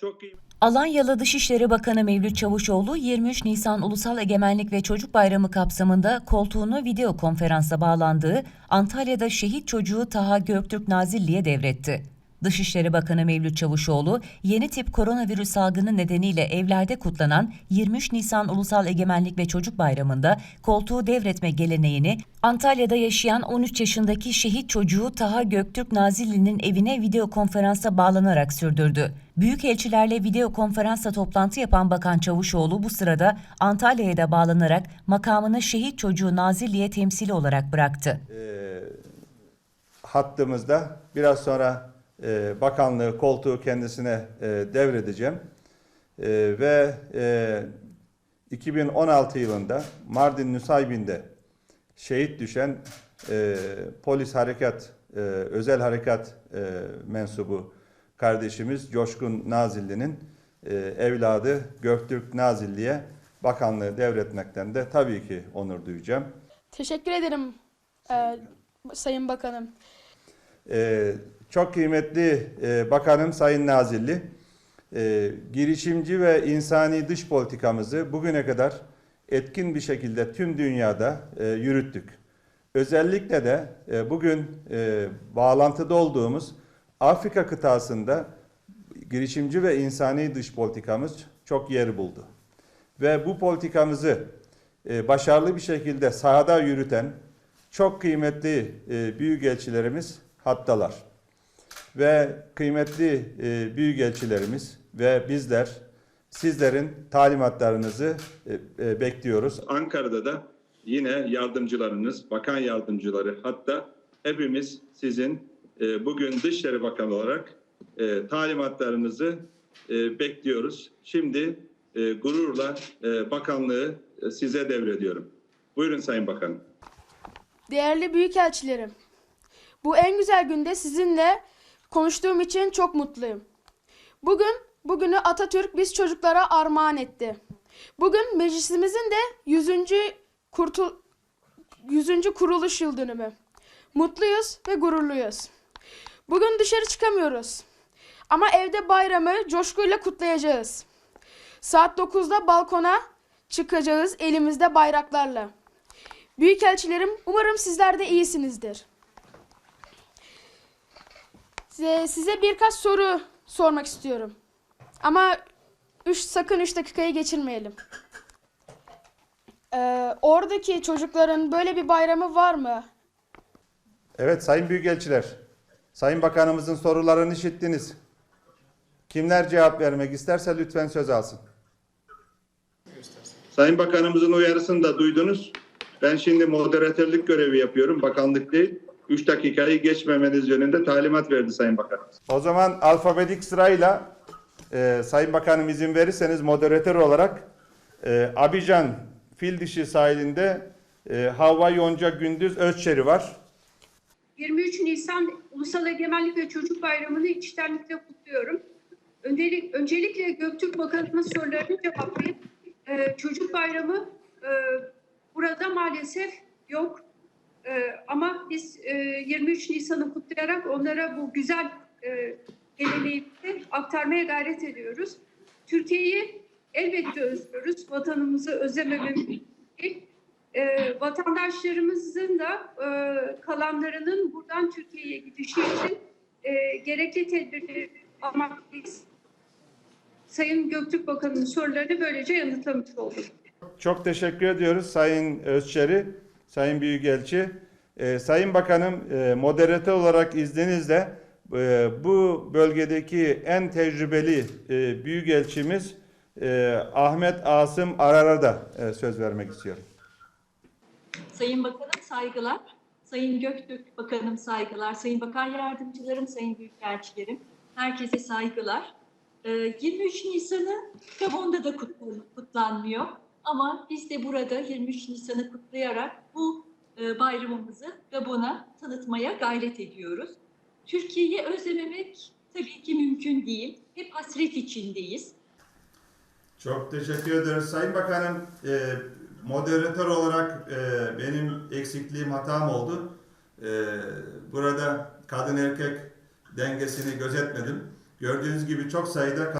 çok iyi. Alanya'lı Dışişleri Bakanı Mevlüt Çavuşoğlu 23 Nisan Ulusal Egemenlik ve Çocuk Bayramı kapsamında koltuğunu video konferansa bağlandığı Antalya'da şehit çocuğu Taha Göktürk Nazilli'ye devretti. Dışişleri Bakanı Mevlüt Çavuşoğlu, yeni tip koronavirüs salgını nedeniyle evlerde kutlanan 23 Nisan Ulusal Egemenlik ve Çocuk Bayramı'nda koltuğu devretme geleneğini Antalya'da yaşayan 13 yaşındaki şehit çocuğu Taha Göktürk Nazilli'nin evine video konferansa bağlanarak sürdürdü. Büyükelçilerle video konferansla toplantı yapan Bakan Çavuşoğlu bu sırada Antalya'ya da bağlanarak makamını şehit çocuğu Nazilli'ye temsili olarak bıraktı. hattımızda. Biraz sonra e, bakanlığı koltuğu kendisine e, devredeceğim. E, ve e, 2016 yılında Mardin Nusaybin'de şehit düşen e, polis harekat, e, özel harekat e, mensubu kardeşimiz Coşkun Nazilli'nin e, evladı Göktürk Nazilli'ye bakanlığı devretmekten de tabii ki onur duyacağım. Teşekkür ederim e, Sayın Bakanım. Ee, çok kıymetli e, Bakanım Sayın Nazilli, e, girişimci ve insani dış politikamızı bugüne kadar etkin bir şekilde tüm dünyada e, yürüttük. Özellikle de e, bugün e, bağlantıda olduğumuz Afrika kıtasında girişimci ve insani dış politikamız çok yer buldu. Ve bu politikamızı e, başarılı bir şekilde sahada yürüten çok kıymetli e, büyükelçilerimiz hattalar. Ve kıymetli e, büyükelçilerimiz ve bizler sizlerin talimatlarınızı e, e, bekliyoruz. Ankara'da da yine yardımcılarınız, bakan yardımcıları hatta hepimiz sizin e, bugün Dışişleri Bakanı olarak e, talimatlarınızı e, bekliyoruz. Şimdi e, gururla e, bakanlığı e, size devrediyorum. Buyurun Sayın Bakanım. Değerli büyükelçilerim, bu en güzel günde sizinle konuştuğum için çok mutluyum. Bugün, bugünü Atatürk biz çocuklara armağan etti. Bugün meclisimizin de 100. Kurtul 100. kuruluş yıl dönümü. Mutluyuz ve gururluyuz. Bugün dışarı çıkamıyoruz. Ama evde bayramı coşkuyla kutlayacağız. Saat 9'da balkona çıkacağız elimizde bayraklarla. Büyükelçilerim umarım sizler de iyisinizdir. Size, size birkaç soru sormak istiyorum. Ama üç, sakın 3 dakikayı geçirmeyelim. Ee, oradaki çocukların böyle bir bayramı var mı? Evet Sayın Büyükelçiler, Sayın Bakanımızın sorularını işittiniz. Kimler cevap vermek isterse lütfen söz alsın. Sayın Bakanımızın uyarısını da duydunuz. Ben şimdi moderatörlük görevi yapıyorum. Bakanlık değil. 3 dakikayı geçmemeniz yönünde talimat verdi Sayın Bakanımız. O zaman alfabetik sırayla e, Sayın Bakanım izin verirseniz moderatör olarak e, Abidjan Fil Dişi sahilinde e, Havva Yonca Gündüz Özçeri var. 23 Nisan Ulusal Egemenlik ve Çocuk Bayramı'nı içtenlikle kutluyorum. Öncelik, öncelikle Göktürk Bakanı'nın sorularını cevaplayıp e, Çocuk Bayramı e, burada maalesef yok. Ama biz e, 23 Nisan'ı kutlayarak onlara bu güzel e, geleneğimizi aktarmaya gayret ediyoruz. Türkiye'yi elbette özlüyoruz. Vatanımızı özlemememiz. E, vatandaşlarımızın da e, kalanlarının buradan Türkiye'ye gidişi için e, gerekli tedbirleri almaktayız. Sayın Göktürk Bakanı'nın sorularını böylece yanıtlamış olduk. Çok teşekkür ediyoruz Sayın Özçeri, Sayın Büyükelçi. Ee, Sayın Bakanım e, moderatör olarak izninizle e, bu bölgedeki en tecrübeli e, Büyükelçimiz e, Ahmet Asım Arar'a da e, söz vermek istiyorum. Sayın Bakanım saygılar. Sayın Göktürk Bakanım saygılar. Sayın Bakan Yardımcılarım, Sayın Büyükelçilerim. Herkese saygılar. Ee, 23 Nisan'ı Gabon'da da kutlan- kutlanmıyor. Ama biz de burada 23 Nisan'ı kutlayarak bu e, bayramımızı Gabon'a tanıtmaya gayret ediyoruz. Türkiye'yi özlememek tabii ki mümkün değil. Hep hasret içindeyiz. Çok teşekkür ederiz Sayın Bakanım. e, moderatör olarak e, benim eksikliğim hatam oldu. E, burada kadın erkek dengesini gözetmedim. Gördüğünüz gibi çok sayıda